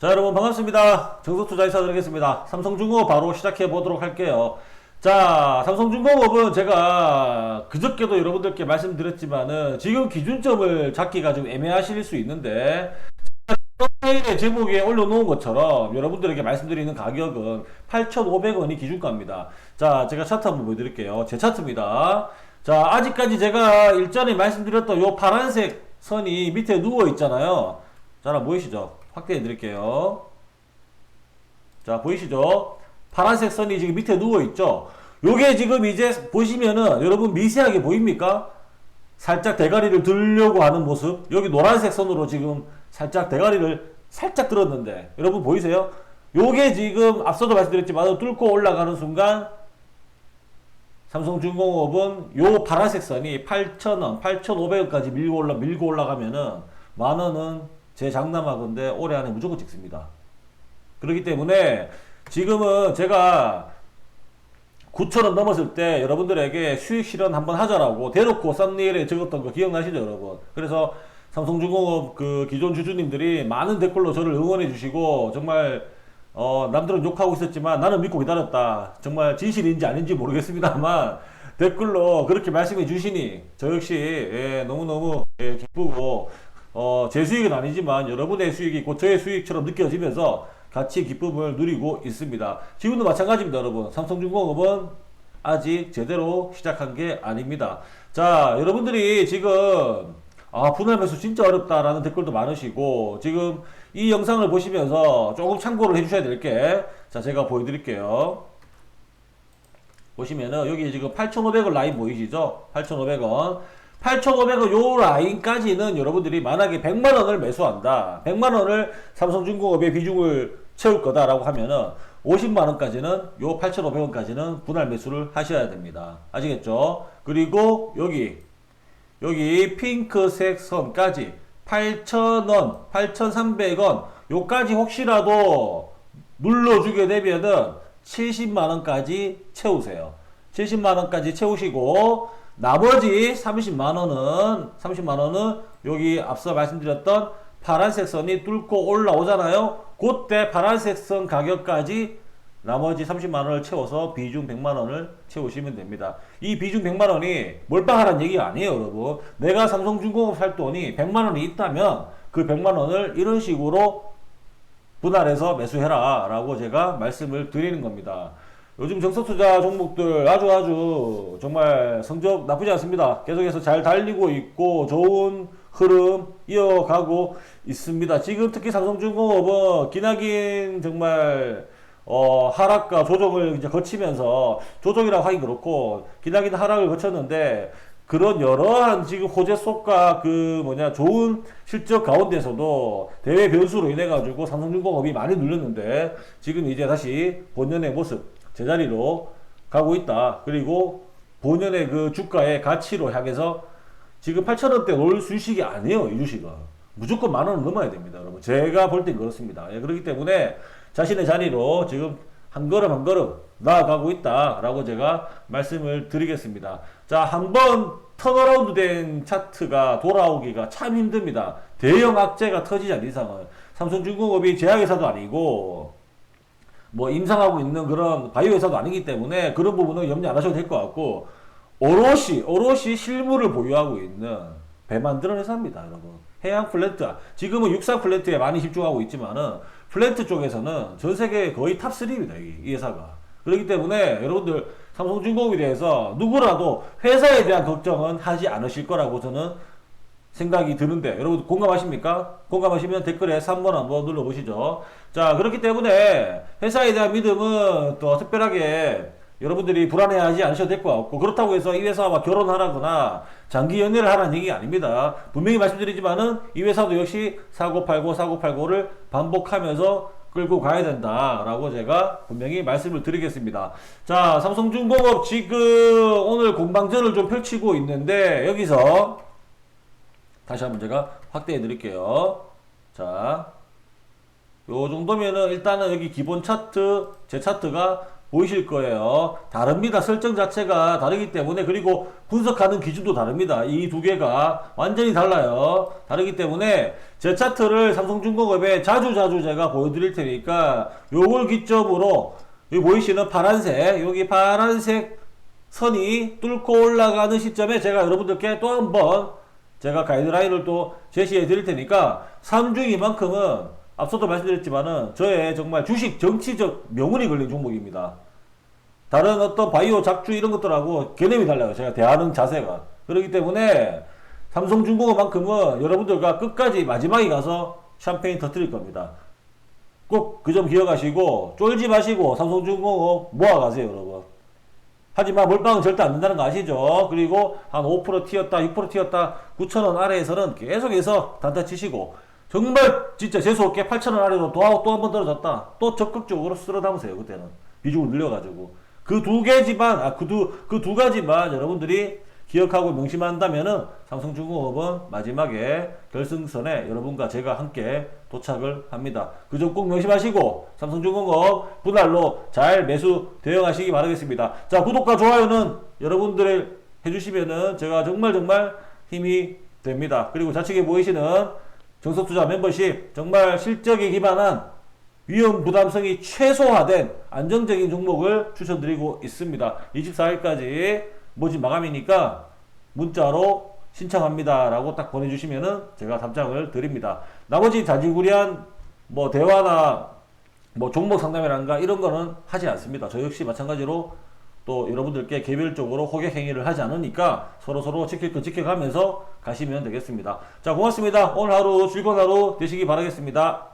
자 여러분 반갑습니다. 정석투자이사 드리겠습니다. 삼성중공업 바로 시작해 보도록 할게요. 자 삼성중공업은 제가 그저께도 여러분들께 말씀드렸지만은 지금 기준점을 잡기가 좀 애매하실 수 있는데 썸네일의 제목에 올려놓은 것처럼 여러분들에게 말씀드리는 가격은 8,500원이 기준가입니다. 자, 제가 차트 한번 보여드릴게요. 제 차트입니다. 자, 아직까지 제가 일전에 말씀드렸던 요 파란색 선이 밑에 누워 있잖아요. 자, 보이시죠? 확대해 드릴게요. 자, 보이시죠? 파란색 선이 지금 밑에 누워 있죠? 요게 지금 이제 보시면은 여러분 미세하게 보입니까? 살짝 대가리를 들려고 하는 모습. 여기 노란색 선으로 지금 살짝 대가리를 살짝 들었는데 여러분 보이세요? 요게 지금 앞서도 말씀드렸지만 뚫고 올라가는 순간 삼성중공업은 요 파란색 선이 8,000원, 8,500원까지 밀고 올라 밀고 올라가면은 만 원은 제 장담하건데 올해 안에 무조건 찍습니다. 그렇기 때문에 지금은 제가 9천원 넘었을 때 여러분들에게 수익 실현 한번 하자라고 대놓고 썸네일에 적었던 거 기억나시죠 여러분 그래서 삼성중공업 그 기존 주주님들이 많은 댓글로 저를 응원해 주시고 정말 어 남들은 욕하고 있었지만 나는 믿고 기다렸다 정말 진실인지 아닌지 모르겠습니다만 댓글로 그렇게 말씀해 주시니 저 역시 예, 너무너무 예, 기쁘고 어, 제 수익은 아니지만 여러분의 수익이 곧 저의 수익처럼 느껴지면서 같이 기쁨을 누리고 있습니다. 지금도 마찬가지입니다, 여러분. 삼성중공업은 아직 제대로 시작한 게 아닙니다. 자, 여러분들이 지금 아, 분할 매수 진짜 어렵다라는 댓글도 많으시고 지금 이 영상을 보시면서 조금 참고를 해주셔야 될 게 자, 제가 보여드릴게요. 보시면은 여기 지금 8,500원 라인 보이시죠? 8,500원. 8,500원 요 라인까지는 여러분들이 만약에 100만 원을 매수한다. 100만 원을 삼성중공업의 비중을 채울 거다라고 하면은 50만 원까지는 요 8,500원까지는 분할 매수를 하셔야 됩니다. 아시겠죠? 그리고 여기 여기 핑크색 선까지 8,000원, 8,300원 요까지 혹시라도 눌러주게 되면은 70만 원까지 채우세요. 70만 원까지 채우시고, 나머지 30만원은, 30만원은 여기 앞서 말씀드렸던 파란색 선이 뚫고 올라오잖아요. 그때 파란색 선 가격까지 나머지 30만원을 채워서 비중 100만원을 채우시면 됩니다. 이 비중 100만원이 몰빵하라는 얘기가 아니에요, 여러분. 내가 삼성중공업 살 돈이 100만원이 있다면 그 100만원을 이런 식으로 분할해서 매수해라 라고 제가 말씀을 드리는 겁니다. 요즘 정석 투자 종목들 아주 아주 정말 성적 나쁘지 않습니다. 계속해서 잘 달리고 있고 좋은 흐름 이어가고 있습니다. 지금 특히 삼성중공업은 기나긴 정말 어, 하락과 조정을 이제 거치면서 조정이라고 하기 그렇고 기나긴 하락을 거쳤는데 그런 여러한 지금 호재 속과 그 뭐냐 좋은 실적 가운데서도 대외 변수로 인해 가지고 삼성중공업이 많이 눌렸는데 지금 이제 다시 본연의 모습 제자리로 가고 있다. 그리고 본연의 그 주가의 가치로 향해서 지금 8천원대 올 주식이 아니에요, 이 주식은. 무조건 만 원은 넘어야 됩니다, 여러분. 제가 볼 땐 그렇습니다. 예, 그렇기 때문에 자신의 자리로 지금 한 걸음 한 걸음 나아가고 있다라고 제가 말씀을 드리겠습니다. 자, 한번 턴어라운드 된 차트가 돌아오기가 참 힘듭니다. 대형 악재가 터지지 않는 이상은 삼성중공업이 제약회사도 아니고 뭐 임상하고 있는 그런 바이오 회사도 아니기 때문에 그런 부분은 염려 안 하셔도 될 것 같고 오롯이 오롯이 실물을 보유하고 있는 배 만드는 회사입니다, 여러분. 해양 플랜트 지금은 육상 플랜트에 많이 집중하고 있지만은 플랜트 쪽에서는 전 세계 거의 탑 3입니다, 이, 이 회사가. 그렇기 때문에 여러분들 삼성중공업에 대해서 누구라도 회사에 대한 걱정은 하지 않으실 거라고 저는 생각이 드는데 여러분 공감하십니까? 공감하시면 댓글에 3번 한번 눌러보시죠. 자 그렇기 때문에 회사에 대한 믿음은 또 특별하게 여러분들이 불안해하지 않으셔도 될 것 같고 그렇다고 해서 이 회사와 결혼하라거나 장기 연애를 하라는 얘기가 아닙니다. 분명히 말씀드리지만은 이 회사도 역시 사고팔고 사고팔고를 반복하면서 끌고 가야 된다라고 제가 분명히 말씀을 드리겠습니다. 자 삼성중공업 지금 오늘 공방전을 좀 펼치고 있는데 여기서 다시 한번 제가 확대해 드릴게요. 자, 요 정도면은 일단은 여기 기본 차트, 제 차트가 보이실 거예요. 다릅니다. 설정 자체가 다르기 때문에 그리고 분석하는 기준도 다릅니다. 이 두 개가 완전히 달라요. 다르기 때문에 제 차트를 삼성중공업에 자주 자주 제가 보여드릴 테니까 요걸 기점으로 여기 보이시는 파란색 여기 파란색 선이 뚫고 올라가는 시점에 제가 여러분들께 또 한번 제가 가이드라인을 또 제시해 드릴 테니까 3중이만큼은 앞서도 말씀드렸지만은 저의 정말 주식 정치적 명운이 걸린 종목입니다. 다른 어떤 바이오 작주 이런 것들하고 개념이 달라요. 제가 대하는 자세가. 그렇기 때문에 삼성중공업만큼은 여러분들과 끝까지 마지막에 가서 샴페인 터뜨릴 겁니다. 꼭 그 점 기억하시고 쫄지 마시고 삼성중공업 모아가세요, 여러분. 하지만 몰빵은 절대 안 된다는 거 아시죠? 그리고 한 5% 튀었다, 6% 튀었다, 9,000원 아래에서는 계속해서 단타 치시고 정말 진짜 재수없게 8,000원 아래로 또한 번 떨어졌다. 또 적극적으로 쓸어 담으세요, 그때는. 비중을 늘려가지고. 그 두 개지만, 아, 그 두, 그 두 가지만 여러분들이 기억하고 명심한다면은 삼성중공업은 마지막에 결승선에 여러분과 제가 함께 도착을 합니다. 그 점 꼭 명심하시고 삼성중공업 분할로 잘 매수 대응하시기 바라겠습니다. 자, 구독과 좋아요는 여러분들의 해주시면은 제가 정말 정말 힘이 됩니다. 그리고 좌측에 보이시는 정석투자 멤버십 정말 실적에 기반한 위험 부담성이 최소화된 안정적인 종목을 추천드리고 있습니다. 24일까지 모집 마감이니까 문자로 신청합니다라고 딱 보내주시면은 제가 답장을 드립니다. 나머지 자지구리한 뭐 대화나 뭐 종목 상담이란가 이런 거는 하지 않습니다. 저 역시 마찬가지로 또 여러분들께 개별적으로 호객 행위를 하지 않으니까 서로 서로 지킬 거 지켜가면서 가시면 되겠습니다. 자 고맙습니다. 오늘 하루 즐거운 하루 되시기 바라겠습니다.